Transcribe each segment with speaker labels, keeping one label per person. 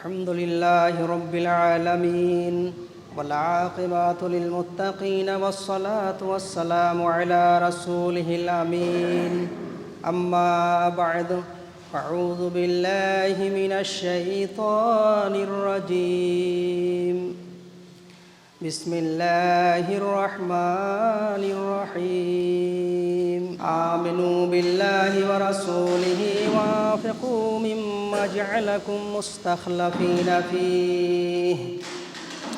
Speaker 1: الحمد لله رب العالمين والعاقبة للمتقين والصلاة والسلام على رسوله الأمين أما بعد أعوذ بالله من الشيطان الرجيم بسم الله الرحمن الرحيم آمنوا بالله ورسوله وانفقوا مما جعلكم مستخلفين فيه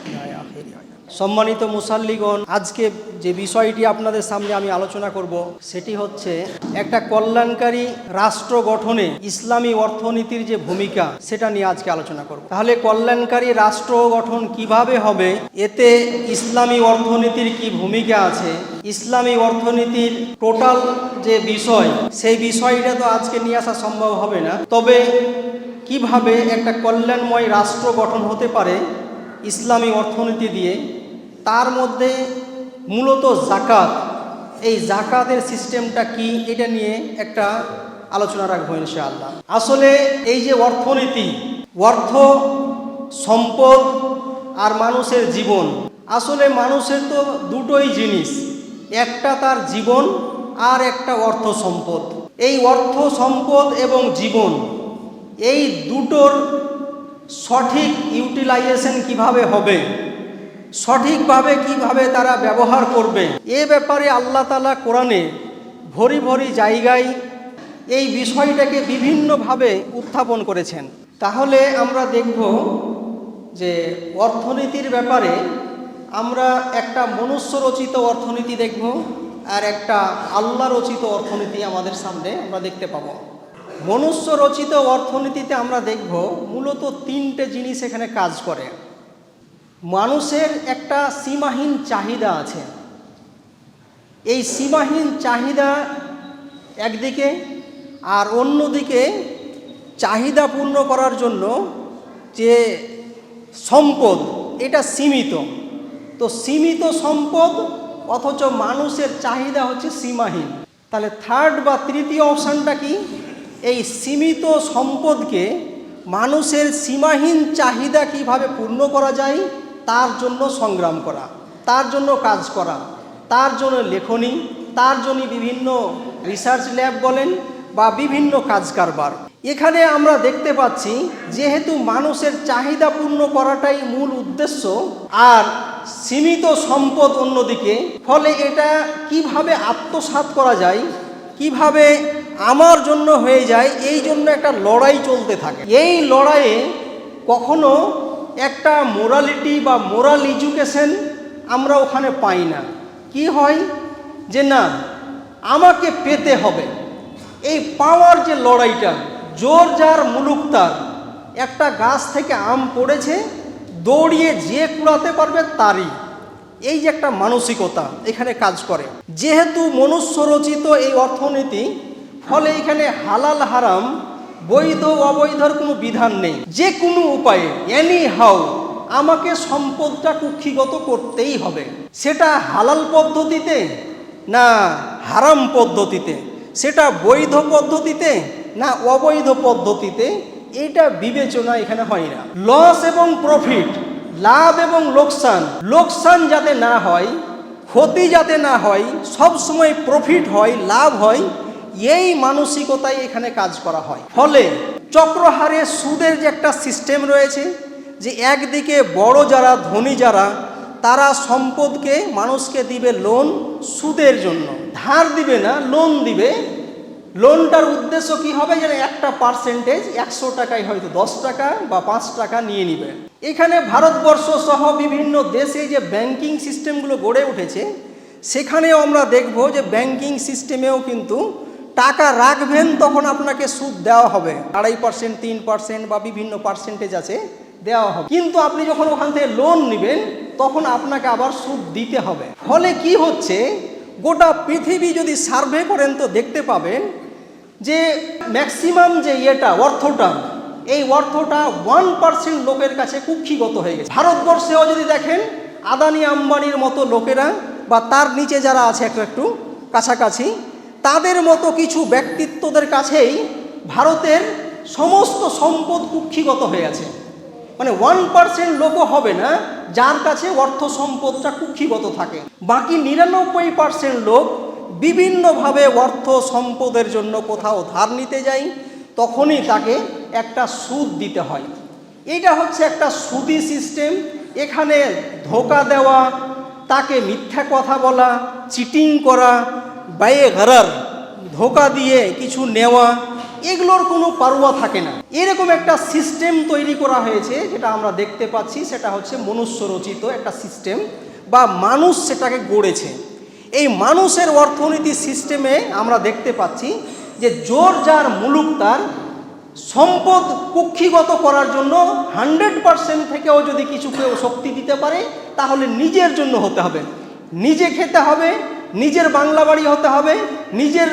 Speaker 1: يا آخر يا آخر। সম্মানিত মুসাল্লিগণ আজকে যে বিষয়টি আপনাদের সামনে আমি আলোচনা করব সেটি হচ্ছে একটা কল্যাণকারী রাষ্ট্র গঠনে ইসলামী অর্থনীতির যে ভূমিকা সেটা নিয়ে আজকে আলোচনা করব তাহলে কল্যাণকারী রাষ্ট্র গঠন কিভাবে হবে এতে ইসলামী অর্থনীতির কি ভূমিকা আছে ইসলামী অর্থনীতির টোটাল যে বিষয় সেই বিষয়টা তো আজকে নিয়ে আসা সম্ভব হবে না তবে কীভাবে একটা কল্যাণময় রাষ্ট্র গঠন হতে পারে ইসলামী অর্থনীতি দিয়ে, তার মধ্যে মূলত জাকাত, এই জাকাতের সিস্টেমটা কি এটা নিয়ে একটা আলোচনা রাখব ইনশাআল্লাহ। আসলে এই যে অর্থনীতি, অর্থ, সম্পদ আর মানুষের জীবন, আসলে মানুষের তো দুটোই জিনিস, একটা তার জীবন আর একটা অর্থ সম্পদ। এই অর্থ, সম্পদ এবং জীবন এই দুটোর সঠিক ইউটিলাইজেশন কীভাবে হবে? সঠিকভাবে কীভাবে তারা ব্যবহার করবে? এ ব্যাপারে আল্লাহ তালা কোরআনে ভরি ভরি জায়গায় এই বিষয়টাকে বিভিন্নভাবে উত্থাপন করেছেন। তাহলে আমরা দেখব যে অর্থনীতির ব্যাপারে আমরা একটা মনুষ্য রচিত অর্থনীতি দেখব আর একটা আল্লাহ রচিত অর্থনীতি আমাদের সামনে আমরা দেখতে পাবো। মনুষ্য রচিত অর্থনীতিতে আমরা দেখব মূলত তিনটে জিনিস এখানে কাজ করে। মানুষের একটা সীমাহীন চাহিদা আছে। এই সীমাহীন চাহিদা একদিকে আর অন্যদিকে চাহিদা পূর্ণ করার জন্য যে সম্পদ, এটা সীমিত। তো সীমিত সম্পদ অথচ মানুষের চাহিদা হচ্ছে সীমাহীন। তাহলে থার্ড বা তৃতীয় অপশানটা কি? এই সীমিত সম্পদকে মানুষের সীমাহীন চাহিদা কীভাবে পূর্ণ করা যায়, তার জন্য সংগ্রাম করা, তার জন্য কাজ করা, তার জন্য লেখনী, তার জন্য বিভিন্ন রিসার্চ ল্যাব বলেন বা বিভিন্ন কাজ কারবার। এখানে আমরা দেখতে পাচ্ছি, যেহেতু মানুষের চাহিদা পূর্ণ করাটাই মূল উদ্দেশ্য, আর সীমিত সম্পদ অন্যদিকে, ফলে এটা কীভাবে আত্মসাৎ করা যায় কীভাবে আমার জন্য হয়ে যায়, এই জন্য একটা লড়াই চলতে থাকে। এই লড়াইয়ে কখনো একটা মোরালিটি বা মোরাল এডুকেশন আমরা ওখানে পাই না। কি হয়? যে না, আমাকে পেতে হবে। এই পাওয়ার যে লড়াইটা, জোর যার মুলুক তার। একটা গাছ থেকে আম পড়েছে, দৌড়িয়ে যে কুড়াতে পারবে তারই। এই যে একটা মানসিকতা এখানে কাজ করে। যেহেতু মনুষ্য রচিত এই অর্থনীতি, ফলে এখানে হালাল হারাম, বৈধ অবৈধর কোনো বিধান নেই। যে কোনো উপায়ে এনি হাউ আমাকে সম্পদটা কুক্ষিগত করতেই হবে। সেটা হালাল পদ্ধতিতে না হারাম পদ্ধতিতে? সেটা বৈধ পদ্ধতিতে না অবৈধ পদ্ধতিতে? এটা বিবেচনা এখানে হয় না। লস এবং প্রফিট লাভ এবং লোকসান লোকসান যাতে না হয়, ক্ষতি যাতে না হয়, সব সময় প্রফিট হয়, লাভ হয়, এই মানসিকতায় এখানে কাজ করা হয়। ফলে চক্রহারে সুদের যে একটা সিস্টেম রয়েছে, যে একদিকে বড় যারা, ধনী যারা, তারা সম্পদকে, মানুষকে দিবে লোন সুদের জন্য। ধার দিবে না লোন দিবে লোনটার উদ্দেশ্য কি হবে? যেন একটা পার্সেন্টেজ একশো টাকায় হয়তো দশ টাকা বা পাঁচ টাকা নিয়ে নিবে। এখানে ভারতবর্ষ সহ বিভিন্ন দেশে যে ব্যাংকিং সিস্টেমগুলো গড়ে উঠেছে, সেখানেও আমরা দেখব যে ব্যাংকিং সিস্টেমেও কিন্তু টাকা রাখবেন তখন আপনাকে সুদ দেওয়া হবে। আড়াই পার্সেন্ট তিন পার্সেন্ট বা বিভিন্ন পার্সেন্টেজ আছে, দেওয়া হবে। কিন্তু আপনি যখন ওখান থেকে লোন নেবেন, তখন আপনাকে আবার সুদ দিতে হবে। ফলে কি হচ্ছে, গোটা পৃথিবী যদি সার্ভে করেন তো দেখতে পাবেন যে ম্যাক্সিমাম যে ইয়েটা, অর্থটা, এই অর্থটা ওয়ান পার্সেন্ট লোকের কাছে কুক্ষিগত হয়ে গেছে। ভারতবর্ষেও যদি দেখেন, আদানি আম্বানির মতো লোকেরা বা তার নিচে যারা আছে একটু একটু কাছাকাছি, তাদের মতো কিছু ব্যক্তিত্বদের কাছেই ভারতের সমস্ত সম্পদ কুক্ষিগত হয়ে আছে মানে ওয়ান পার্সেন্ট লোকও হবে না, যার কাছে অর্থ সম্পদটা কুক্ষিগত থাকে। বাকি নিরানব্বই পার্সেন্ট লোক বিভিন্নভাবে অর্থ সম্পদের জন্য কোথাও ধার নিতে যায় তখনই তাকে একটা সুদ দিতে হয়। এইটা হচ্ছে একটা সুদি সিস্টেম। এখানে ধোকা দেওয়া, তাকে মিথ্যা কথা বলা, চিটিং করা বায়ে ঘরার ধোকা দিয়ে কিছু নেওয়া, এগুলোর কোনো পারোয়া থাকে না। এরকম একটা সিস্টেম তৈরি করা হয়েছে, যেটা আমরা দেখতে পাচ্ছি, সেটা হচ্ছে মনুষ্য রচিত একটা সিস্টেম, বা মানুষ সেটাকে গড়েছে। এই মানুষের অর্থনীতি সিস্টেমে আমরা দেখতে পাচ্ছি যে জোর যার মুলুক তার, সম্পদ কুক্ষিগত করার জন্য হান্ড্রেড পার্সেন্ট থেকেও যদি কিছু কেউ শক্তি দিতে পারে, তাহলে নিজের জন্য হতে হবে। নিজে খেতে হবে, নিজের বাংলা বাড়ি হতে হবে, নিজের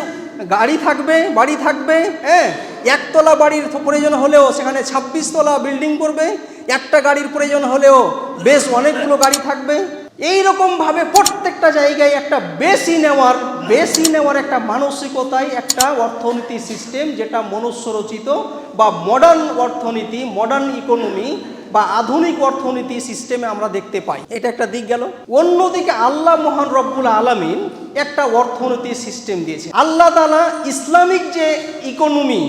Speaker 1: গাড়ি থাকবে, বাড়ি থাকবে হ্যাঁ? একতলা বাড়ির প্রয়োজন হলেও সেখানে ছাব্বিশ তলা বিল্ডিং করবে, একটা গাড়ির প্রয়োজন হলেও বেশ অনেকগুলো গাড়ি থাকবে। এই রকমভাবে প্রত্যেকটা জায়গায় একটা বেশি নেওয়ার বেশি নেওয়ার একটা মানসিকতায় একটা অর্থনীতি সিস্টেম যেটা মনুষ্য রচিত বা মডার্ন অর্থনীতি মডার্ন ইকোনমি বা আধুনিক অর্থনীতি সিস্টেমে আমরা দেখতে পাই। এটা একটা দিক গেল। অন্যদিকে আল্লাহ মহান রব্বুল আলমিন একটা অর্থনীতি সিস্টেম দিয়েছে। আল্লাহ তালা ইসলামিক যে ইকোনমি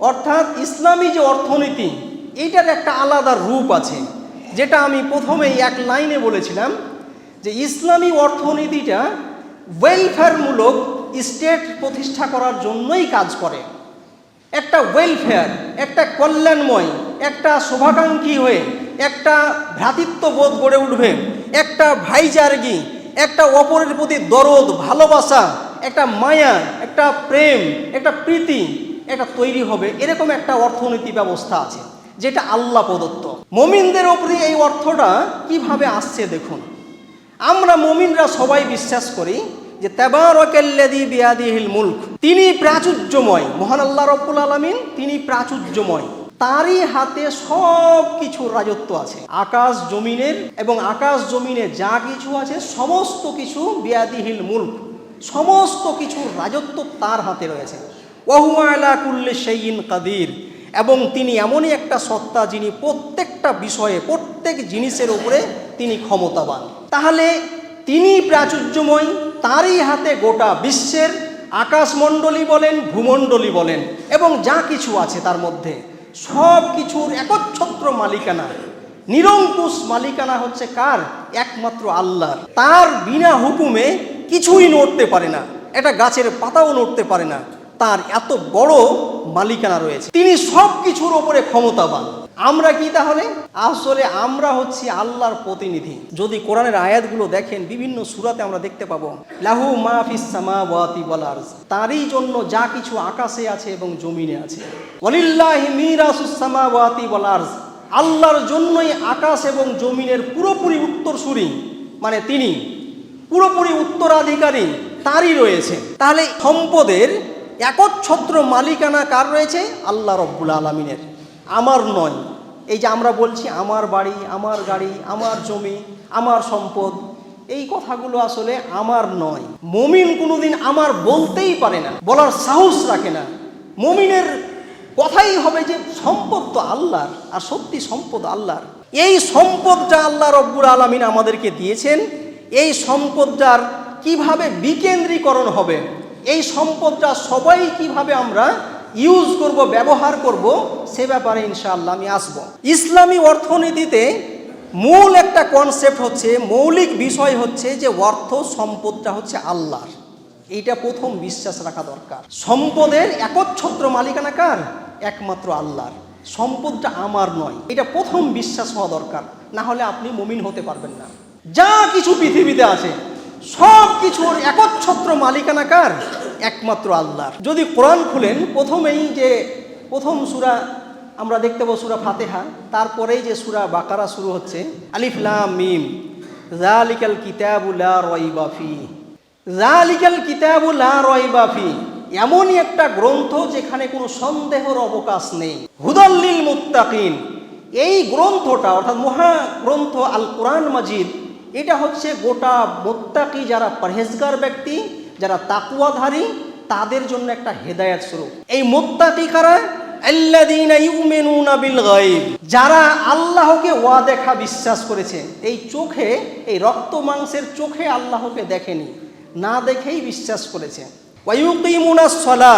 Speaker 1: অর্থাৎ ইসলামী যে অর্থনীতি এইটার একটা আলাদা রূপ আছে। যেটা আমি প্রথমেই এক লাইনে বলেছিলাম যে ইসলামী অর্থনীতিটা ওয়েলফেয়ারমূলক স্টেট প্রতিষ্ঠা করার জন্যই কাজ করে। একটা ওয়েলফেয়ার একটা কল্যাণময়, একটা শুভাকাঙ্ক্ষী হয়ে একটা ভ্রাতৃত্ববোধ গড়ে উঠবে, একটা ভাইচারগি একটা অপরের প্রতি দরদ, ভালোবাসা, একটা মায়া, একটা প্রেম, একটা প্রীতি একটা তৈরি হবে, এরকম একটা অর্থনীতি ব্যবস্থা আছে, যেটা আল্লাহ প্রদত্ত। মমিনদের ওপরে এই অর্থটা কীভাবে আসছে দেখুন। আমরা মমিনরা সবাই বিশ্বাস করি যে তেবারকাল্লাদি বিয়াদিহিল মুলক, তিনি প্রাচুর্যময়, মহান আল্লাহ রব্বুল আলমিন তিনি প্রাচুর্যময়। তারই হাতে সব কিছুর রাজত্ব আছে। আকাশ জমিনের এবং আকাশ জমিনে যা কিছু আছে, সমস্ত কিছু বিয়াদিহিল মুলক, সমস্ত কিছুর রাজত্ব তার হাতে রয়েছে। ওহুয়া আলা কুল্লে সেইন কাদির এবং তিনি এমনই একটা সত্তা যিনি প্রত্যেকটা বিষয়ে, প্রত্যেক জিনিসের উপরে তিনি ক্ষমতাবান। তাহলে তিনি প্রাচুর্যময়, তারই হাতে গোটা বিশ্বের আকাশমণ্ডলী বলেন, ভূমণ্ডলী বলেন, এবং যা কিছু আছে তার মধ্যে, সব কিছুর একচ্ছত্র মালিকানা, নিরঙ্কুশ মালিকানা হচ্ছে কার? একমাত্র আল্লাহর। তার বিনা হুকুমে কিছুই নড়তে পারে না। একটা গাছের পাতাও নড়তে পারে না। তার এত বড় মালিকানা রয়েছে। তিনি সব কিছুর ওপরে ক্ষমতাবান। আমরা কি তাহলে? আসলে আমরা হচ্ছি আল্লাহর প্রতিনিধি। যদি কোরআনের আয়াতগুলো দেখেন, বিভিন্ন সুরাতে আমরা দেখতে পাবো, লাহু মাহফিস আরজ। তারই জন্য যা কিছু আকাশে আছে এবং জমিনে আছে। আল্লাহর জন্যই আকাশ এবং জমিনের পুরোপুরি উত্তরসূরি মানে তিনি। পুরোপুরি উত্তরাধিকারী, তারই রয়েছে। তাহলে সম্পদের একচ্ছত্র মালিকানা কার রয়েছে? আল্লাহ রব্বুল আলমিনের। আমার নয়। এই যে আমরা বলছি, আমার বাড়ি, আমার গাড়ি, আমার জমি, আমার সম্পদ, এই কথাগুলো আসলে আমার নয়। মমিন কোনোদিন আমার বলতেই পারে না, বলার সাহস রাখে না। মমিনের কথাই হবে যে সম্পদ তো আল্লাহর, আর সত্যি সম্পদ আল্লাহর। এই সম্পদটা আল্লাহ রব্বুর আলমিন আমাদেরকে দিয়েছেন। এই সম্পদটার কীভাবে বিকেন্দ্রীকরণ হবে এই সম্পদটা সবাই কীভাবে আমরা ইউজ করব, ব্যবহার করব, সে ব্যাপারে ইনশাআল্লাহ আমি আসব। ইসলামী অর্থনীতিতে মূল একটা কনসেপ্ট হচ্ছে, মৌলিক বিষয় হচ্ছে যে অর্থ সম্পদটা হচ্ছে আল্লাহর। এইটা প্রথম বিশ্বাস রাখা দরকার। সম্পদের একচ্ছত্র মালিকানা কার? একমাত্র আল্লাহর। সম্পদটা আমার নয়। এটা প্রথম বিশ্বাস হওয়া দরকার। না হলে আপনি মমিন হতে পারবেন না। যা কিছু পৃথিবীতে আছে সব কিছুর একচ্ছত্র মালিকানাকার একমাত্র আল্লাহর যদি কোরআন খুলেন, প্রথমেই যে প্রথম সুরা আমরা দেখতে পাবো সুরা ফাতেহা, তারপরেই যে সুরা বাকারা শুরু হচ্ছে, আলিফ, লাম, মিম। জালিকাল কিতাবুলা রয়বাফি জালিকাল কিতাবুলা রয়বাফি এমনই একটা গ্রন্থ যেখানে কোনো সন্দেহর অবকাশ নেই। হুদাল্লিল মুত্তাকিন। এই গ্রন্থটা, অর্থাৎ মহা গ্রন্থ আল কোরআন মাজিদ এটা হচ্ছে গোটা মোত্তাকি যারা পরহেজগার ব্যক্তি, যারা তাকুয়াধারী, তাদের জন্য একটা হেদায়াত স্বরূপ। এই মোত্তাকি কারা? যারা আল্লাহকে ওয়া দেখা বিশ্বাস করেছে, এই চোখে, এই রক্ত মাংসের চোখে আল্লাহকে দেখেনি, না দেখেই বিশ্বাস করেছে। সলা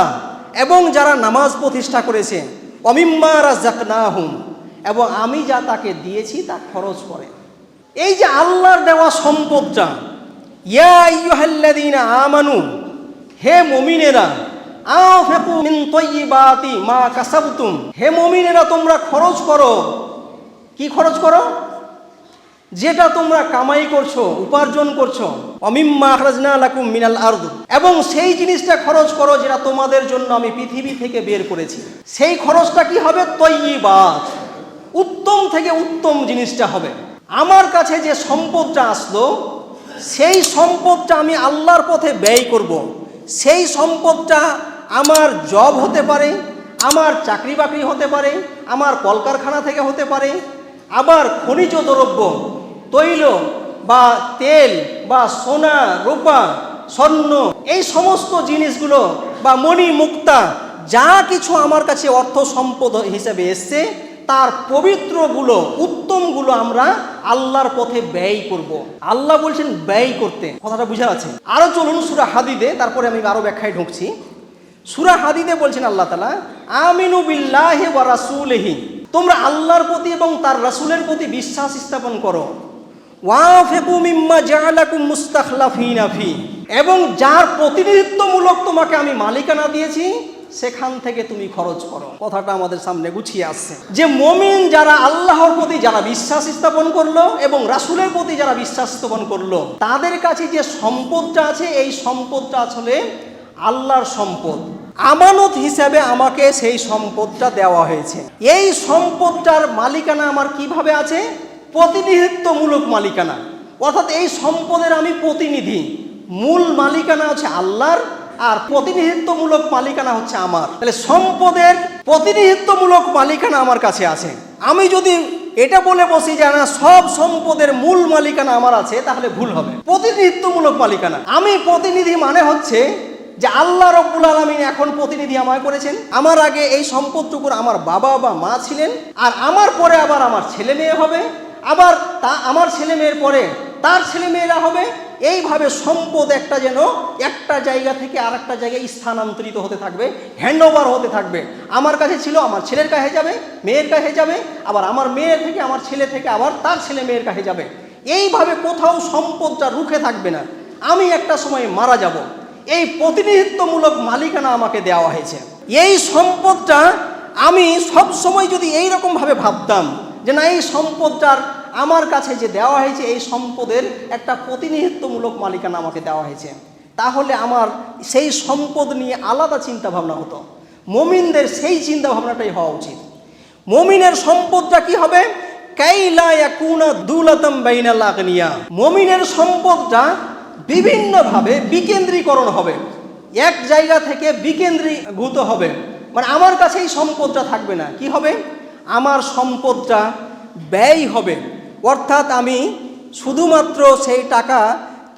Speaker 1: এবং যারা নামাজ প্রতিষ্ঠা করেছে অমিম্মা রাজাকনাহুম এবং আমি যা তাকে দিয়েছি তা খরচ করে। এই যে আল্লাহর দেওয়া সম্পদটা ইয়া আমানু, হে মুমিনেরা মিন মা কাসাবতুম, হে মুমিনেরা, তোমরা খরচ করো। কি খরচ করো? যেটা তোমরা কামাই করছ, উপার্জন করছ অমিম্মা আখরাজনা লাকুম মিনাল আরদ, এবং সেই জিনিসটা খরচ করো যেটা তোমাদের জন্য আমি পৃথিবী থেকে বের করেছি। সেই খরচটা কি হবে? তৈবাত উত্তম থেকে উত্তম জিনিসটা হবে। আমার কাছে যে সম্পদটা আসলো, সেই সম্পদটা আমি আল্লাহর পথে ব্যয় করব। সেই সম্পদটা আমার জব হতে পারে, আমার চাকরি বাকরি হতে পারে, আমার কলকারখানা থেকে হতে পারে, আবার খনিজ দ্রব্য, তৈল বা তেল বা সোনা, রূপা, স্বর্ণ, এই সমস্ত জিনিসগুলো বা মণি মুক্তা যা কিছু আমার কাছে অর্থ সম্পদ হিসেবে এসছে তার পবিত্রগুলো, উত্তমগুলো আমরা আল্লাহর পথে ব্যয় করব। আল্লাহ বলছেন, ব্যয় করতে। কথাটা বুঝা আছে আরও চলুন সুরা হাদিদে, তারপরে আমি আরও ব্যাখ্যায় ঢুকছি। সুরা হাদিদে বলছেন আল্লাহ তালা আমিনু বিল্লাহি ওয়া রাসূলিহি। তোমরা আল্লাহর প্রতি এবং তার রাসূলের প্রতি বিশ্বাস স্থাপন করো। এবং যার প্রতিনিধিত্বমূলক তোমাকে আমি মালিকানা দিয়েছি সেখান থেকে তুমি খরচ করো। কথাটা আমাদের সামনে গুছিয়ে আসছে। যে মমিন যারা আল্লাহর প্রতি যারা বিশ্বাস স্থাপন করল এবং রাসূলের প্রতি যারা বিশ্বাস স্থাপন করল, তাদের কাছে যে সম্পদটা আছে, এই সম্পদটা আসলে আল্লাহর সম্পদ। আমানত হিসাবে আমাকে সেই সম্পদটা দেওয়া হয়েছে। এই সম্পদটার মালিকানা আমার কীভাবে আছে? প্রতিনিধিত্বমূলক মালিকানা। অর্থাৎ এই সম্পদের আমি প্রতিনিধি। মূল মালিকানা হচ্ছে আল্লাহর আর প্রতিনিধিত্বমূলক মালিকানা হচ্ছে আমার। তাহলে সম্পদের প্রতিনিধিত্বমূলক মালিকানা আমার কাছে আছে। আমি যদি এটা বলে বসি যে, না, সব সম্পদের মূল মালিকানা আমার আছে, তাহলে ভুল হবে। প্রতিনিধিত্বমূলক মালিকানা। আমি প্রতিনিধি মানে হচ্ছে যে, আল্লাহ রব্বুল আলমিন এখন প্রতিনিধি আমায় করেছেন। আমার আগে এই সম্পদটুকুর আমার বাবা বা মা ছিলেন, আর আমার পরে আবার আমার ছেলে মেয়ে হবে। আবার তা, আমার ছেলে মেয়ের পরে তার ছেলে মেয়েরা হবে, এইভাবে সম্পদ একটা যেন একটা জায়গা থেকে আর একটা জায়গায় স্থানান্তরিত হতে থাকবে হ্যান্ড ওভার হতে থাকবে। আমার কাছে ছিল, আমার ছেলের কাছে যাবে, মেয়ের কাছে যাবে, আবার আমার মেয়ে থেকে, আমার ছেলে থেকে আবার তার ছেলে মেয়ের কাছে যাবে। এইভাবে কোথাও সম্পদটা রুখে থাকবে না। আমি একটা সময় মারা যাব। এই প্রতিনিধিত্বমূলক মালিকানা আমাকে দেওয়া হয়েছে। এই সম্পদটা আমি সব সময় যদি এই রকম ভাবে ভাবতাম যে না, এই সম্পদটার আমার কাছে যে দেওয়া হয়েছে এই সম্পদের একটা প্রতিনিধিত্বমূলক মালিকানা আমাকে দেওয়া হয়েছে। তাহলে আমার সেই সম্পদ নিয়ে আলাদা চিন্তা ভাবনা হতো। মমিনদের সেই চিন্তা ভাবনাটাই হওয়া উচিত। মমিনের সম্পদটা কি হবে? মমিনের সম্পদটা বিভিন্নভাবে বিকেন্দ্রীকরণ হবে। এক জায়গা থেকে বিকেন্দ্রীভূত হবে। মানে আমার কাছে এই সম্পদটা থাকবে না। কি হবে? আমার সম্পদটা ব্যয় হবে। অর্থাৎ আমি শুধুমাত্র সেই টাকা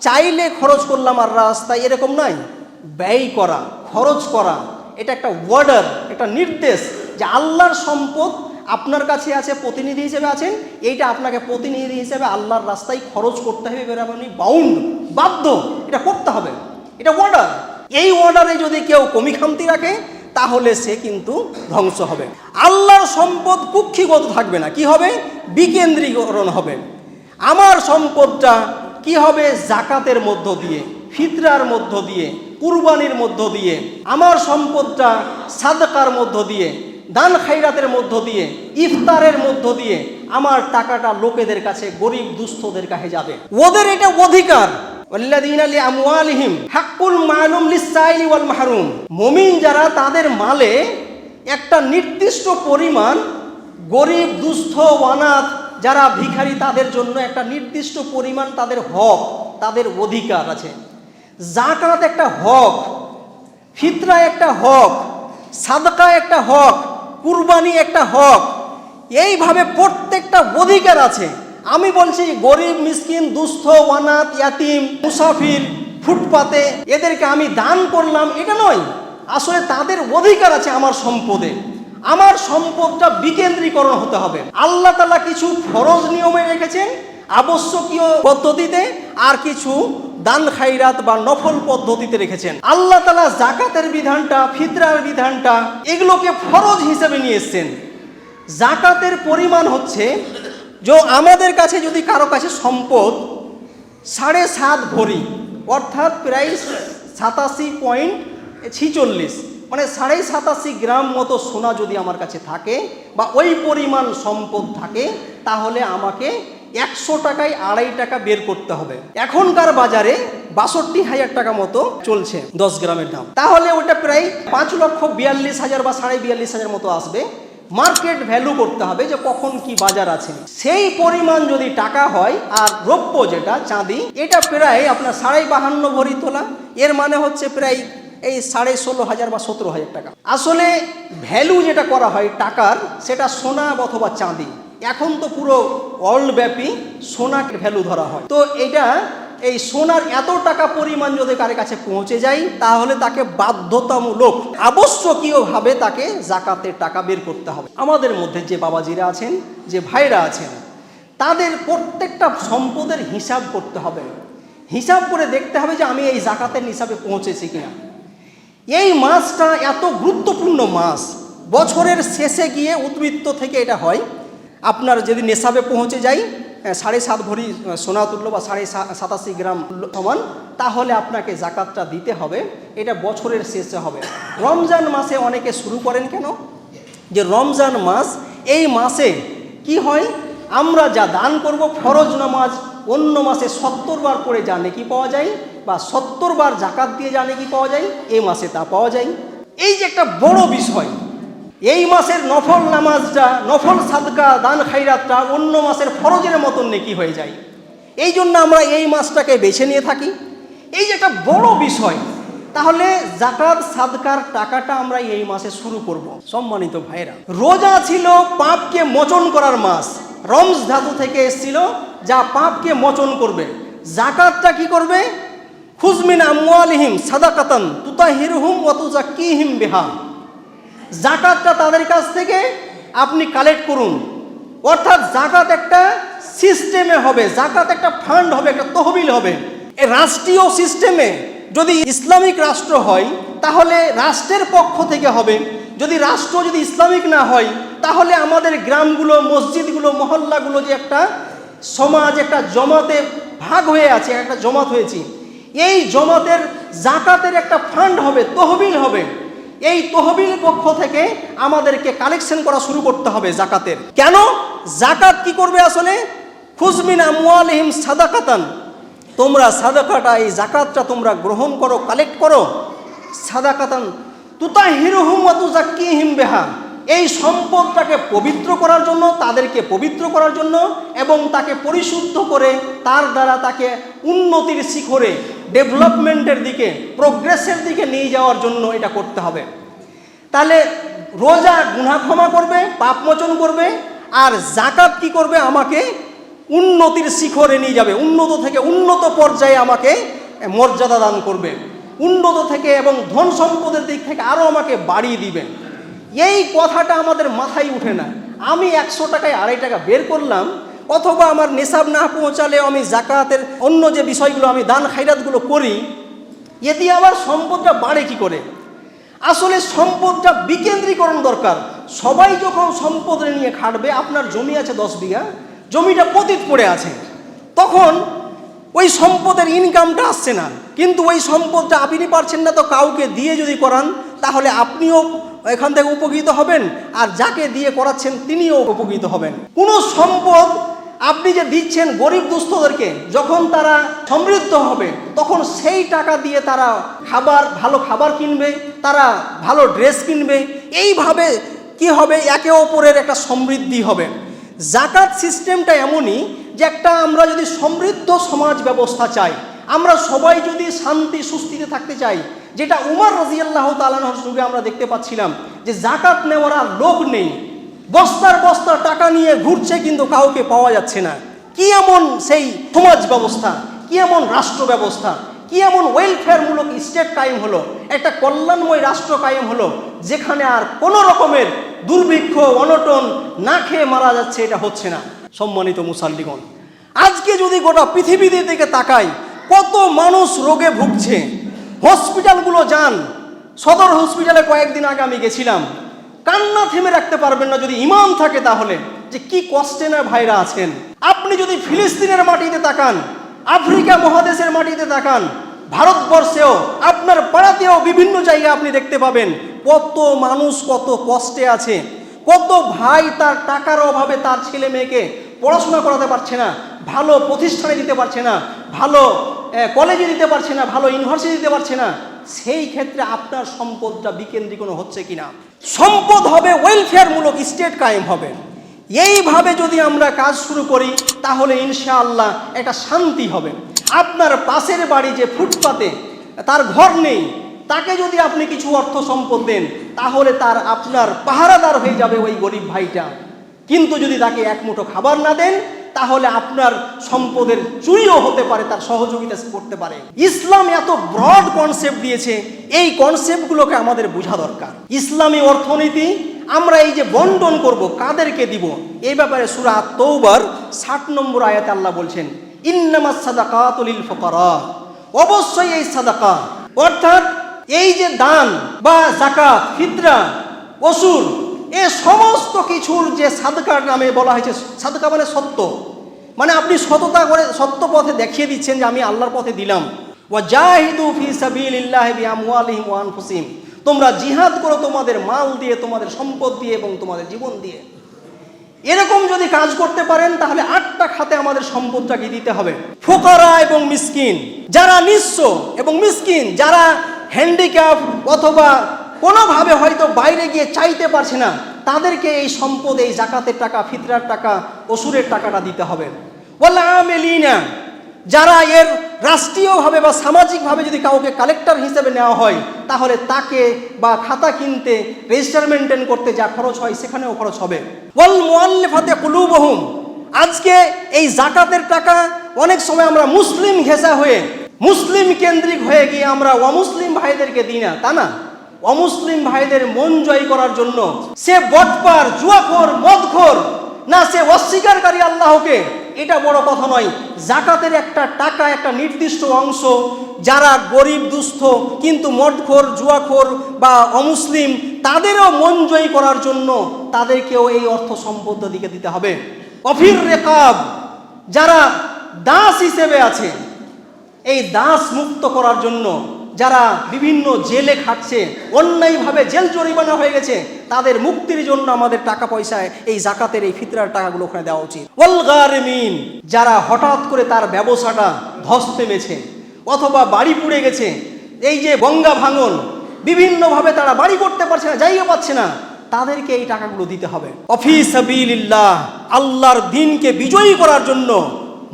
Speaker 1: চাইলে খরচ করলাম আর রাস্তায় এরকম নয়। ব্যয় করা, খরচ করা, এটা একটা ওয়ার্ডার একটা নির্দেশ যে আল্লাহর সম্পদ আপনার কাছে আছে, প্রতিনিধি হিসেবে আছেন, এইটা আপনাকে প্রতিনিধি হিসেবে আল্লাহর রাস্তায় খরচ করতে হবে, এবার আপনি বাউন্ড বাধ্য, এটা করতে হবে। এটা অর্ডার এই অর্ডারে যদি কেউ কমি খামতি রাখে তাহলে সে কিন্তু ধ্বংস হবে। আল্লাহর সম্পদ কুক্ষিগত থাকবে না। কি হবে? বিকেন্দ্রীকরণ হবে। আমার সম্পদটা কি হবে? জাকাতের মধ্য দিয়ে, ফিতরার মধ্য দিয়ে, কুরবানির মধ্য দিয়ে, আমার সম্পদটা সাদকার মধ্য দিয়ে, দান খাইরাতের মধ্য দিয়ে, ইফতারের মধ্য দিয়ে আমার টাকাটা লোকেদের কাছে, গরিব দুস্থদের কাছে যাবে। ওদের এটা অধিকার। মাহরুম মুমিন যারা, তাদের মালে একটা নির্দিষ্ট পরিমাণ গরিব, দুস্থ, অনাথ যারা ভিখারি, তাদের জন্য একটা নির্দিষ্ট পরিমাণ তাদের হক, তাদের অধিকার আছে। জাকাত একটা হক, ফিতরা একটা হক, সাদকা একটা হক, কুরবানি একটা হক, এইভাবে প্রত্যেকটা অধিকার আছে। আমি বলছি, গরিব, মিসকিন, দুস্থ, অনাথ, ইয়াতিম, মুসাফির, ফুটপাতে, এদেরকে আমি দান করলাম, এটা নয়। আসলে তাদের অধিকার আছে আমার সম্পদে।
Speaker 2: আমার সম্পদটা বিকেন্দ্রীকরণ হতে হবে। আল্লাহ তালা কিছু ফরজ নিয়মে রেখেছেন আবশ্যকীয় পদ্ধতিতে, আর কিছু দান খাইরাত বা নফল পদ্ধতিতে রেখেছেন। আল্লাহ তালা জাকাতের বিধানটা, ফিতরার বিধানটা, এগুলোকে ফরজ হিসেবে নিয়ে এসছেন। জাকাতের পরিমাণ হচ্ছে যে আমাদের কাছে যদি কারও কাছে সম্পদ সাড়ে সাত ভরি, অর্থাৎ প্রায় সাতাশি পয়েন্ট ছিচল্লিশ মানে সাড়ে সাতাশি গ্রাম মতো সোনা যদি আমার কাছে থাকে বা ওই পরিমাণ সম্পদ থাকে, তাহলে আমাকে একশো টাকায় আড়াই টাকা বের করতে হবে। এখনকার বাজারে বাষট্টি হাজার টাকা মতো চলছে দশ গ্রামের দাম। তাহলে ওটা প্রায় পাঁচ লক্ষ বিয়াল্লিশ হাজার বা সাড়ে বিয়াল্লিশ হাজার মতো আসবে। মার্কেট ভ্যালু করতে হবে যে কখন কি বাজার আছে। সেই পরিমাণ যদি টাকা হয়, আর রৌপ্য যেটা, চাঁদি, এটা প্রায় আপনার সাড়ে বাহান্ন ভরি তোলা। এর মানে হচ্ছে প্রায় এই সাড়ে ষোলো হাজার বা সতেরো হাজার টাকা। আসলে ভ্যালু যেটা করা হয় টাকার, সেটা সোনা অথবা চাঁদি। এখন তো পুরো ওয়ার্ল্ড ব্যাপী সোনার ভ্যালু ধরা হয়। তো এটা এই সোনার এত টাকা পরিমাণ যদি কারে কাছে পৌঁছে যায় তাহলে তাকে বাধ্যতামূলক আবশ্যকীয়ভাবে তাকে জাকাতের টাকা বের করতে হবে। আমাদের মধ্যে যে বাবাজিরা আছেন যে ভাইরা আছেন তাদের প্রত্যেকটা সম্পদের হিসাব করতে হবে। হিসাব করে দেখতে হবে যে আমি এই জাকাতের হিসাবে পৌঁছেছি কিনা। এই মাছটা এত গুরুত্বপূর্ণ মাস। বছরের শেষে গিয়ে উদ্বৃত্ত থেকে এটা হয়। আপনার যদি নেশাবে পৌঁছে আহ, সাড়ে সাত ভরি সোনা তুললো বা সাড়ে সাতাশি গ্রাম সমান, তাহলে আপনাকে জাকাতটা দিতে হবে। এটা বছরের শেষে হবে। রমজান মাসে অনেকে শুরু করেন কেন? যে রমজান মাস, এই মাসে কি হয়? আমরা যা দান করব, ফরজ নামাজ, অন্য মাসে সত্তর বার করে যা নেকি পাওয়া যায় বা সত্তর বার জাকাত দিয়ে যা নেকি পাওয়া যায়, এই মাসে তা পাওয়া যায়। এই যে একটা বড় বিষয় এই মাসের নফল নামাজটা, নফল সাদকা, দান খাইরাতটা অন্য মাসের ফরজের মতন নেকি হয়ে যায়। এই জন্য আমরা এই মাসটাকে বেছে নিয়ে থাকি। এই যে একটা বড় বিষয়, তাহলে জাকাত সাদকার টাকাটা আমরা এই মাসে শুরু করব। সম্মানিত ভাইরা রোজা ছিল পাপকে মোচন করার মাস। রমজ ধাতু থেকে এসেছিল যা পাপকে মোচন করবে। জাকাতটা কি করবে? খুজমিন আমওয়ালিহিম সাদাকাতান তুতাহিরহুম ওয়া তুজাক্কিহিম বিহা। জাকাতটা তাদের কাছ থেকে আপনি কালেক্ট করুন। অর্থাৎ জাকাত একটা সিস্টেমে হবে, জাকাত একটা ফান্ড হবে, একটা তহবিল হবে। রাষ্ট্রীয় সিস্টেমে যদি ইসলামিক রাষ্ট্র হয়, তাহলে রাষ্ট্রের পক্ষ থেকে হবে। যদি রাষ্ট্র যদি ইসলামিক না হয়, তাহলে আমাদের গ্রামগুলো, মসজিদগুলো, মহল্লাগুলো যে একটা সমাজ, একটা জমাতে ভাগ হয়ে আছে, একটা জমাত হয়েছি, এই জমাতের জাকাতের একটা ফান্ড হবে, তহবিল হবে। এই তহবিল পক্ষ থেকে আমাদেরকে কালেকশন করা শুরু করতে হবে জাকাতের। কেন? জাকাত কি করবে আসলে? খুজমিন আমওয়ালিহিম সাদাকাতান। তোমরা সাদাকাটা, এই জাকাতটা তোমরা গ্রহণ করো কালেক্ট করো। সাদাকাতান তুতা হিরোহুম তুজাক্কিহিম বেহা। এই সম্পদটাকে পবিত্র করার জন্য, তাদেরকে পবিত্র করার জন্য এবং তাকে পরিশুদ্ধ করে, তার দ্বারা তাকে উন্নতির শিখরে ডেভেলপমেন্টের দিকে প্রোগ্রেসের দিকে নিয়ে যাওয়ার জন্য এটা করতে হবে। তাহলে রোজা গুনা ক্ষমা করবে, পাপমোচন করবে, আর জাকাত কি করবে? আমাকে উন্নতির শিখরে নিয়ে যাবে। উন্নত থেকে উন্নত পর্যায়ে আমাকে মর্যাদা দান করবে। উন্নত থেকে এবং ধন সম্পদের দিক থেকে আরও আমাকে বাড়িয়ে দিবেন এই কথাটা আমাদের মাথায় উঠে না। আমি একশো টাকায় আড়াই টাকা বের করলাম অথবা আমার নেশাব না পৌঁছালে আমি জাকাতের অন্য যে বিষয়গুলো আমি দান খাইরাতগুলো করি এ দিয়ে আবার সম্পদটা বাড়ে কি করে? আসলে সম্পদটা বিকেন্দ্রীকরণ দরকার। সবাই যখন সম্পদ নিয়ে খাটবে, আপনার জমি আছে দশ বিঘা, জমিটা পতিত পড়ে আছে। তখন ওই সম্পদের ইনকামটা আসছে না। কিন্তু ওই সম্পদটা আপনি পারছেন না তো কাউকে দিয়ে যদি করান, তাহলে আপনিও এখান থেকে উপকৃত হবেন, আর যাকে দিয়ে করাচ্ছেন, তিনিও উপকৃত হবেন। কোনো সম্পদ আপনি যে দিচ্ছেন গরিব দুস্থদেরকে, যখন তারা সমৃদ্ধ হবে, তখন সেই টাকা দিয়ে তারা খাবার, ভালো খাবার কিনবে, তারা ভালো ড্রেস কিনবে। এইভাবে কি হবে? একে অপরের একটা সমৃদ্ধি হবে। জাকাত সিস্টেমটা এমনই যে একটা আমরা যদি সমৃদ্ধ সমাজ ব্যবস্থা চাই, আমরা সবাই যদি শান্তি, সুস্থিতে থাকতে চাই, যেটা উমার রাজিয়াল্লাহ তালানোর যুগে আমরা দেখতে পাচ্ছিলাম যে জাকাত নেওয়ার লোক নেই। বস্তার বস্তা টাকা নিয়ে ঘুরছে কিন্তু কাউকে পাওয়া যাচ্ছে না। কি এমন সেই সমাজ ব্যবস্থা? কি এমন রাষ্ট্র ব্যবস্থা? কি এমন ওয়েলফেয়ারমূলক স্টেট কায়েম হলো? একটা কল্যাণময় রাষ্ট্র কায়েম হলো, যেখানে আর কোনো রকমের দুর্ভিক্ষ, অনটন না খেয়ে মারা যাচ্ছে এটা হচ্ছে না। সম্মানিত মুসাল্লিগণ, আজকে যদি গোটা পৃথিবীতে দিকে তাকাই, কত মানুষ রোগে ভুগছে। হসপিটালগুলো যান। সদর হসপিটালে কয়েকদিন আগে আমি গেছিলাম। কান্না থেমে রাখতে পারবেন না যদি ইমান থাকে তাহলে। যে কি কষ্টে না ভাইরা আছেন। আপনি যদি ফিলিস্তিনের মাটিতে তাকান, আফ্রিকা মহাদেশের মাটিতে তাকান, ভারতবর্ষেও, আপনার পাড়াতেও বিভিন্ন জায়গায় আপনি দেখতে পাবেন কত মানুষ কত কষ্টে আছে, কত ভাই তার টাকার অভাবে তার ছেলে মেয়েকে পড়াশোনা করাতে পারছে না, ভালো প্রতিষ্ঠানে দিতে পারছে না, ভালো কলেজে দিতে পারছে না, ভালো ইউনিভার্সিটি দিতে পারছে না। সেই ক্ষেত্রে আপনার সম্পদটা বিকেন্দ্রীকরণ হচ্ছে কিনা? সম্পদ হবে ওয়েলফেয়ারমূলক স্টেট কায়েম হবে। এইভাবে যদি আমরা কাজ শুরু করি, তাহলে ইনশাআল্লাহ একটা শান্তি হবে। আপনার পাশের বাড়ি যে ফুটপাতে তার ঘর নেই, তাকে যদি আপনি কিছু অর্থ সম্পদ দেন, তাহলে তার আপনার পাহারাদার হয়ে যাবে ওই গরিব ভাইটা। কিন্তু যদি তাকে এক মুঠো খাবার না দেন তাহলে আপনার সম্পদের চুরিও হতে পারে, তার সহযোগিতা করতে পারে। ইসলাম এত ব্রড কনসেপ্ট দিয়েছে, এই কনসেপ্টগুলোকে আমাদের বোঝা দরকার। ইসলামী অর্থনীতি, আমরা এই যে বন্টন করব, কাদেরকে দিব? এই ব্যাপারে সুরা তৌবার ষাট নম্বর আয়াতে আল্লাহ বলছেন, ইন্নামাস সাদাকাতুলিল ফুকারা। অবশ্যই এই সাদাকা। অর্থাৎ এই যে দান বা জাকাত ফিতরা অসুর এ সমস্ত কিছুর যে সাদকার নামে বলা হয়েছে, সাদকা মানে সত্য। মানে আপনি সততা করে সত্য পথে দেখিয়ে দিচ্ছেন যে আমি আল্লাহর পথে দিলাম। তোমরা জিহাদ করো তোমাদের মাল দিয়ে, তোমাদের সম্পদ দিয়ে এবং তোমাদের জীবন দিয়ে। এরকম যদি কাজ করতে পারেন, তাহলে আটটা খাতে আমাদের সম্পদটাকে দিতে হবে। ফোকারা এবং মিসকিন, যারা নিঃস্ব এবং মিসকিন, যারা হ্যান্ডিক্যাপ অথবা কোনোভাবে হয়তো বাইরে গিয়ে চাইতে পারছে না, তাদেরকে এই সম্পদ, এই জাকাতের টাকা, ফিতরার টাকা, অসুরের টাকাটা দিতে হবে। যারা এর রাষ্ট্রীয়ভাবে বা সামাজিকভাবে যদি কাউকে কালেক্টর হিসেবে নেওয়া হয়, তাহলে তাকে বা খাতা কিনতে, রেজিস্টার মেনটেন করতে যা খরচ হয় সেখানেও খরচ হবে। ওয়াল মুআল্লিফাতে কুলুবহুম, আজকে এই জাকাতের টাকা অনেক সময় আমরা মুসলিম ঘেঁষা হয়ে, মুসলিম কেন্দ্রিক হয়ে গিয়ে আমরা অমুসলিম ভাইদেরকে দিই না, তা না? অমুসলিম ভাইদের মন জয় করার জন্য সে বটপার, জুয়াখোর, মদখোর, না সে অস্বীকারী আল্লাহকে এটা বড় কথা নয়। জাকাতের একটা টাকা, একটা নির্দিষ্ট অংশ যারা গরিব, দুস্থ, কিন্তু মদখোর, জুয়াখোর বা অমুসলিম, তাদেরও মন জয়ী করার জন্য তাদেরকেও এই অর্থ সম্পদ দিকে দিতে হবে। অফির রেকাব, যারা দাস হিসেবে আছে, এই দাস মুক্ত করার জন্য যারা বিভিন্ন জেলে খাটছে, অন্যায়ভাবে জেল জরিমানা হয়ে গেছে, তাদের মুক্তির জন্য আমাদের টাকা পয়সায় এই জাকাতের এই ফিতরার টাকাগুলো ওখানে দেওয়া উচিত। ওয়াল গারমিন, যারা হঠাৎ করে তার ব্যবসাটা ধস নেমেছে, অথবা বাড়ি পুড়ে গেছে, এই যে গঙ্গা ভাঙন, বিভিন্নভাবে তারা বাড়ি করতে পারছে না জায়গা পাচ্ছে না, তাদেরকে এই টাকাগুলো দিতে হবে। অফিস আল্লাহর দিনকে বিজয়ী করার জন্য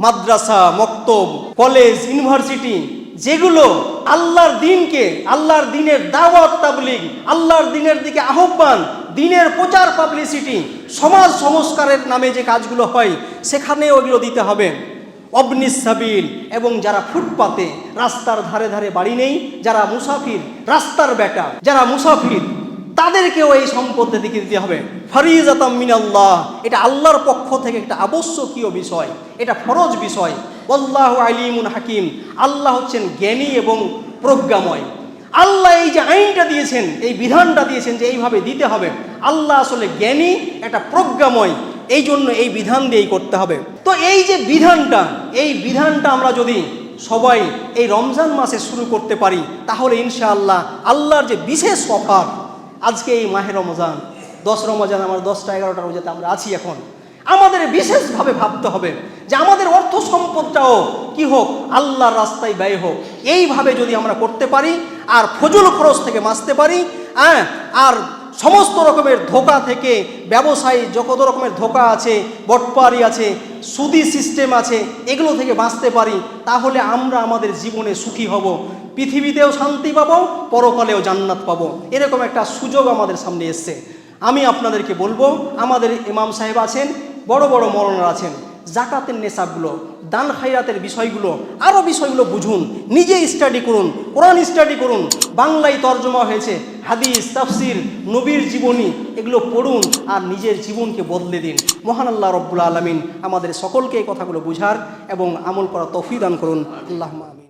Speaker 2: মাদ্রাসা, মক্তব, কলেজ, ইউনিভার্সিটি যেগুলো আল্লাহর দিনকে, আল্লাহর দিনের দাওয়াত, তাবলিগ, আল্লাহর দিনের দিকে আহ্বান, দিনের প্রচার, পাবলিসিটি, সমাজ সংস্কারের নামে যে কাজগুলো হয়, সেখানে ওগুলো দিতে হবে। অবনিসাবিল এবং যারা ফুটপাতে রাস্তার ধারে ধারে বাড়ি নেই, যারা মুসাফির, রাস্তার বেটা, যারা মুসাফির তাদেরকেও এই সম্পদের দিকে দিতে হবে। ফরিজাতাম মিনাল্লাহ, এটা আল্লাহর পক্ষ থেকে একটা আবশ্যকীয় বিষয়, এটা ফরজ বিষয়। আল্লাহ আলিমুন হাকিম, আল্লাহ হচ্ছেন জ্ঞানী এবং প্রজ্ঞাময়। আল্লাহ এই যে আইনটা দিয়েছেন, এই বিধানটা দিয়েছেন যে এইভাবে দিতে হবে, আল্লাহ আসলে জ্ঞানী একটা প্রজ্ঞাময়, এই জন্য এই বিধান দিয়েই করতে হবে। তো এই যে বিধানটা, এই বিধানটা আমরা যদি সবাই এই রমজান মাসে শুরু করতে পারি, তাহলে ইনশাআল্লাহ আল্লাহর যে বিশেষ অফার আজকে এই মাহে রমজান, দশ রমজান, আমার দশটা এগারোটা রোজাতে আমরা আছি এখন। আমাদের বিশেষভাবে ভাবতে হবে যে আমাদের অর্থ সম্পদটাও কি হোক, আল্লাহর রাস্তায় ব্যয় হোক। এইভাবে যদি আমরা করতে পারি, আর ফজল খরচ থেকে বাঁচতে পারি হ্যাঁ আর সমস্ত রকমের ধোকা থেকে ব্যবসায়ী, যত রকমের ধোকা আছে বটপারি আছে, সুদি সিস্টেম আছে, এগুলো থেকে বাঁচতে পারি, তাহলে আমরা আমাদের জীবনে সুখী হব। পৃথিবীতেও শান্তি পাবো, পরকালেও জান্নাত পাবো। এরকম একটা সুযোগ আমাদের সামনে এসছে। আমি আপনাদেরকে বলব, আমাদের ইমাম সাহেব আছেন, বড় বড় মরণার আছেন, জাকাতের নেশাবগুলো দান খাইরাতের বিষয়গুলো আরও বিষয়গুলো বুঝুন, নিজে স্টাডি করুন, কোরআন স্টাডি করুন, বাংলায় তর্জমা হয়েছে, হাদিস, তাফসির, নবীর জীবনী, এগুলো পড়ুন আর নিজের জীবনকে বদলে দিন। মহান আল্লাহ রব্বুল আলমিন আমাদের সকলকে এই কথাগুলো বুঝার এবং আমল করা তফি দান করুন। আল্লাহ আমিন।